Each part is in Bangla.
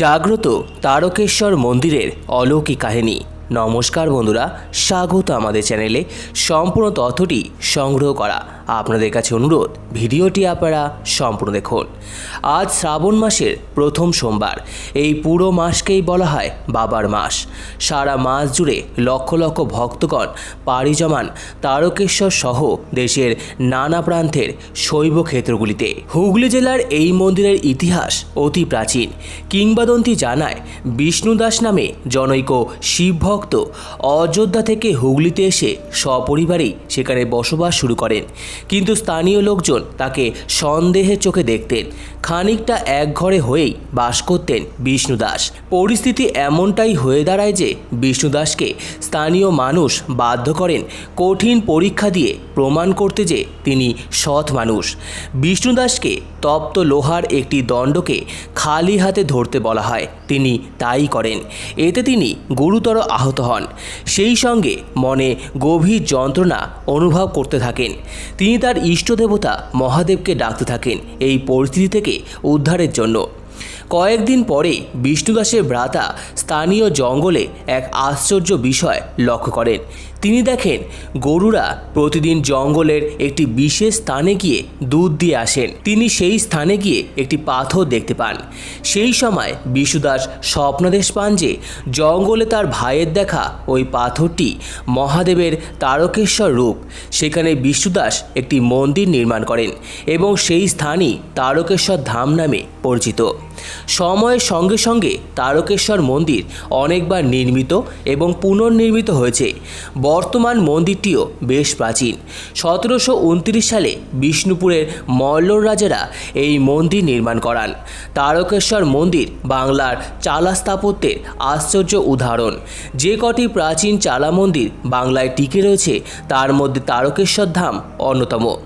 জাগ্রত তারকেশ্বর মন্দিরের অলৌকিক কাহিনী। নমস্কার বন্ধুরা স্বাগত আমাদের চ্যানেলে। সম্পূর্ণ তথ্যটি সংগ্রহ করা। আপনাদের কাছে অনুরোধ, ভিডিওটি আপনারা সম্পূর্ণ দেখুন। আজ শ্রাবণ মাসের প্রথম সোমবার। এই পুরো মাসকেই বলা হয় বাবার মাস। সারা মাস জুড়ে লক্ষ লক্ষ ভক্তগণ, পাড়ি জমান তারকেশ্বর সহ দেশের নানা প্রান্তের শৈব ক্ষেত্রগুলিতে হুগলি জেলার এই মন্দিরের ইতিহাস অতি প্রাচীন। কিংবদন্তি জানায় বিষ্ণুদাস নামে জনৈক শিবভক্ত অযোধ্যা থেকে হুগলিতে এসে সপরিবারেই সেখানে বসবাস শুরু করেন। কিন্তু স্থানীয় লোকজন তাকে সন্দেহের চোখে দেখতেন। খানিকটা এক ঘরে হয়েই বাস করতেন বিষ্ণুদাস পরিস্থিতি এমনটাই হয়ে দাঁড়ায় যে বিষ্ণুদাসকে স্থানীয় মানুষ বাধ্য করেন কঠিন পরীক্ষা দিয়ে প্রমাণ করতে যে তিনি সৎ মানুষ। বিষ্ণুদাসকে তপ্ত লোহার একটি দণ্ডকে খালি হাতে ধরতে বলা হয়। তিনি তাই করেন। এতে তিনি গুরুতর আহত হন। সেই সঙ্গে মনে গভীর যন্ত্রণা অনুভব করতে থাকেন। তিনি তার ইষ্ট দেবতা মহাদেবকে ডাকতে থাকেন। এই পরিস্থিতি থেকে উদ্ধারের জন্য। কয়েকদিন পরে বিষ্ণুদাসের ভ্রাতা স্থানীয় জঙ্গলে এক আশ্চর্য বিষয় লক্ষ্য করেন। তিনি দেখেন, গরুরা প্রতিদিন জঙ্গলের একটি বিশেষ স্থানে গিয়ে দুধ দিয়ে আসেন। তিনি সেই স্থানে গিয়ে একটি পাথর দেখতে পান। সেই সময় বিষ্ণুদাস স্বপ্নাদেশ পান যে, জঙ্গলে তার ভাইয়ের দেখা ওই পাথরটি মহাদেবের তারকেশ্বর রূপ। সেখানে বিষ্ণুদাস একটি মন্দির নির্মাণ করেন এবং সেই স্থানই তারকেশ্বর ধাম নামে পরিচিত। সময়ের সঙ্গে সঙ্গে তারকেশ্বর মন্দির অনেকবার নির্মিত এবং পুনর্নির্মিত হয়েছে। বর্তমান মন্দিরটিও বেশ প্রাচীন। সতেরোশো উনত্রিশ সালে বিষ্ণুপুরের মল্লর রাজারা এই মন্দির নির্মাণ করান। তারকেশ্বর মন্দির বাংলার চালা স্থাপত্যের আশ্চর্য উদাহরণ। যে কটি প্রাচীন চালা মন্দির বাংলায় টিকে রয়েছে, তার মধ্যে তারকেশ্বর ধাম অন্যতম।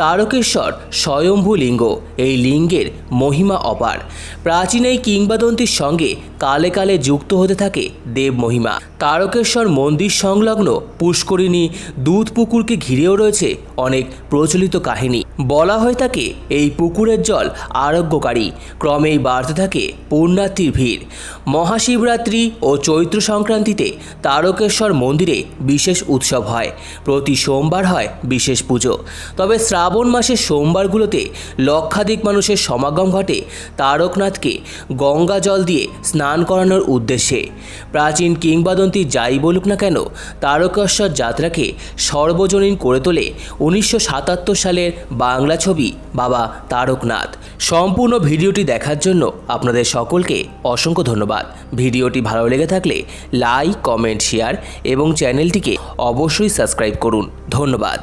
তারকেশ্বর স্বয়ম্ভু লিঙ্গ। এই লিঙ্গের মহিমা অপার। প্রাচীন এই কিংবদন্তির সঙ্গে কালে কালে যুক্ত হতে থাকে দেব মহিমা। তারকেশ্বর মন্দির সংলগ্ন পুষ্করিণী দুধ পুকুরকে ঘিরেও রয়েছে অনেক প্রচলিত কাহিনী। বলা হয়ে থাকে এই পুকুরের জল আরোগ্যকারী। ক্রমেই বাড়তে থাকে পুণ্যার্থীর ভিড়। মহাশিবরাত্রি ও চৈত্র সংক্রান্তিতে তারকেশ্বর মন্দিরে বিশেষ উৎসব হয়। প্রতি সোমবার হয় বিশেষ পুজো। তবে শ্রাবণ মাসের সোমবারগুলোতে লক্ষাধিক মানুষের সমাগম ঘটে তারকনাথকে গঙ্গা জল দিয়ে স্নান করানোর উদ্দেশ্যে। প্রাচীন কিংবদন্তি যাই বলুক না কেন, তারকেশ্বর যাত্রাকে সর্বজনীন করে তোলে উনিশশো সাতাত্তর সালের বাংলা ছবি বাবা তারকনাথ। সম্পূর্ণ ভিডিওটি দেখার জন্য আপনাদের সকলকে অসংখ্য ধন্যবাদ। ভিডিওটি ভালো লেগে থাকলে লাইক, কমেন্ট, শেয়ার এবং চ্যানেলটিকে অবশ্যই সাবস্ক্রাইব করুন। ধন্যবাদ।